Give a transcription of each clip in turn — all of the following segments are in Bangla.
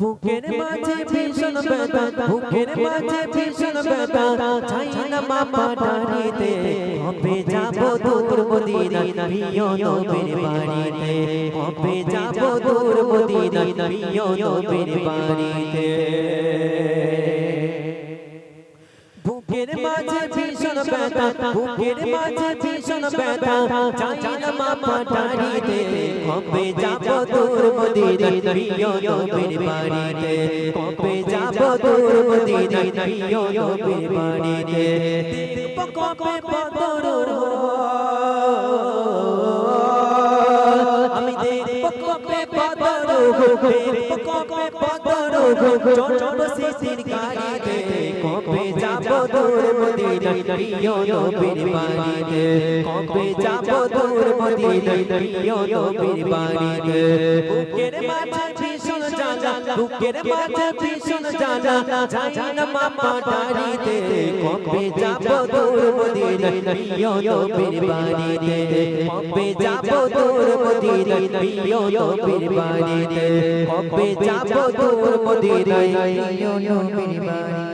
বুকের মাঝে ভীষণ ব্যথা বুকের মাঝে ভীষণ ব্যথা চাই না মামা ডারিতে কবে যাব দূর মদিনা প্রিয় নবীর বাড়িতে কবে যাব দূর মদিনা প্রিয় নবীর বাড়িতে। ব্যথা বুকের মাঝে ভীষণ ব্যথা। চাই না মামা ডারিতে কবে যাব দূর মদিনা প্রিয় নবীর বাড়িতে? কবে যাব দূর মদিনা প্রিয় নবীর বাড়িতে? দেখব কবে বদর আমি দেখব কবে বদর দেখব কবে বদর চলব শিশির গাড়িতে কবে যাব দূর মদিনা প্রিয় নবীর বাড়িতে কবে যাব দূর মদিনা প্রিয় নবীর বাড়িতে বুকের মাঝে ভীষণ জ্বালা বুকের মাঝে ভীষণ জ্বালা যাই না মামা ডারিতে কবে যাব দূর মদিনা নবীর বাড়িতে কবে যাব দূর মদিনা নবীর বাড়িতে কবে যাব দূর মদিনা নবীর বাড়িতে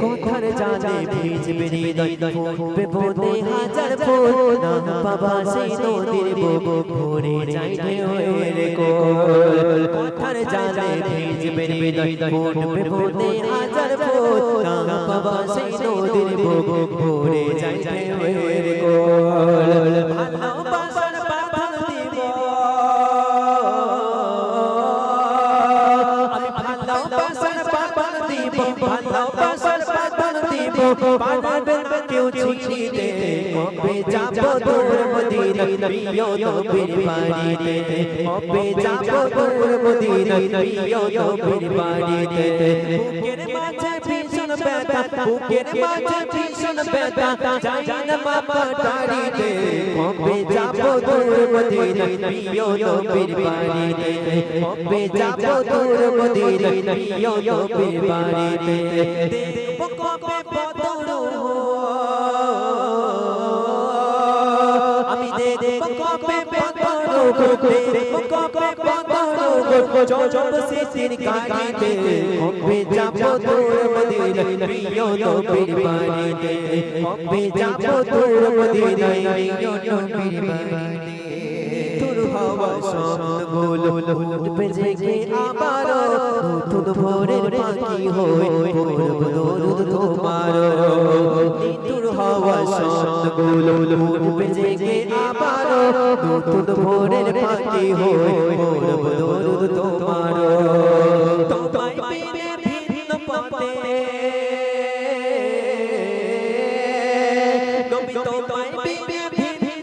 কোথার জানে ভিজবে হৃদয় ফুটবে বনে হাজার ফুল না বাবা সেই নদীর ববো ভরে যাই ঢেউয়ের কোল কোথার জানে ভিজবে হৃদয় ফুটবে বনে হাজার ফুল না বাবা সেই নদীর ববো ভরে যাই ঢেউয়ের কোল ভালোবাসার বাঁধন দিব আমি ভালোবাসার বাঁধন দিব ভালোবাসার বাঁধন দিব পারবে না কেউ ছিঁড়িতে। কবে যাব দূর মদিনা প্রিয় নবীর বাড়িতে? কবে যাব দূর মদিনা প্রিয় নবীর বাড়িতে? বুকের মাঝে ভীষণ ব্যথা, বুকের মাঝে ভীষণ ব্যথা যাই না মামা ডারিতে কবে যাব দূর মদিনা প্রিয় নবীর বাড়িতে? কবে যাব দূর মদিনা প্রিয় নবীর বাড়িতে? কবে বদর আমি দেখব কবে বদর দেখব কবে বদর চলব শিশির গাড়িতে কবে যাব দূর মদিনা প্রিয় নবীর বাড়িতে কবে যাব দূর মদিনা প্রিয় নবীর বাড়িতে তোর হওয়া স্বপ্নগুলো উঠবে জেগে আবারও নতুন ভোরের পাখি হয়ে পড়ব দরুদ তোমার। নিতুর হওয়া স্বপ্নগুলো উঠবে জেগে আবার। নতুন ভোরের পাখি হয়ে পড়ব দরুদ তোমার। তোমায় পেলে ভিন্ন পথে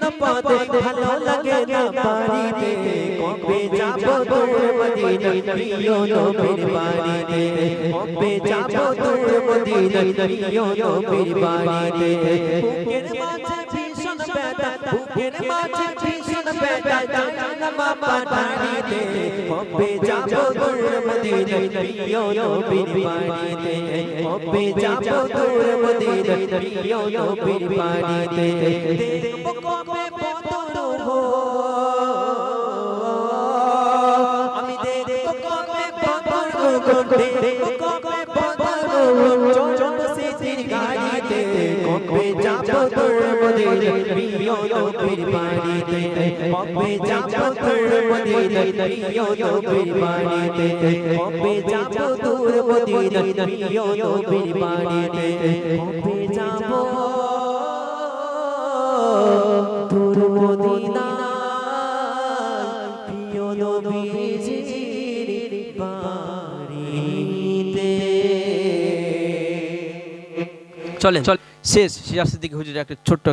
ভিন্ন পথে ভালো লাগে না বাড়িতে কবে যাব দূর মদিনা প্রিয় নবীর বাড়িতে কবে যাব দূর মদিনা প্রিয় নবীর বাড়িতে বুকের মাঝে ভীষণ ব্যথা বুকের মাঝে ভীষণ ব্যথা জানা মামা ডারিতে কবে যাব দূর মদিনা প্রিয় নবীর বাড়িতে কবে যাব দূর মদিনা প্রিয় নবীর বাড়িতে দেখব কবে বদর আমি দেখব কবে বদর দেখব কবে বদর গাড়িতে কবে যাব দূর মদিনা প্রিয় নবীর বাড়িতে কবে যাব দূর মদিনা প্রিয় নবীর বাড়িতে কবে যাব দূর মদিনা প্রিয় নবীর বাড়িতে কবে যাব দূর মদিনা চলেন। চল শেষ সিরাজ দিকে হুজুরের একটা ছোট্ট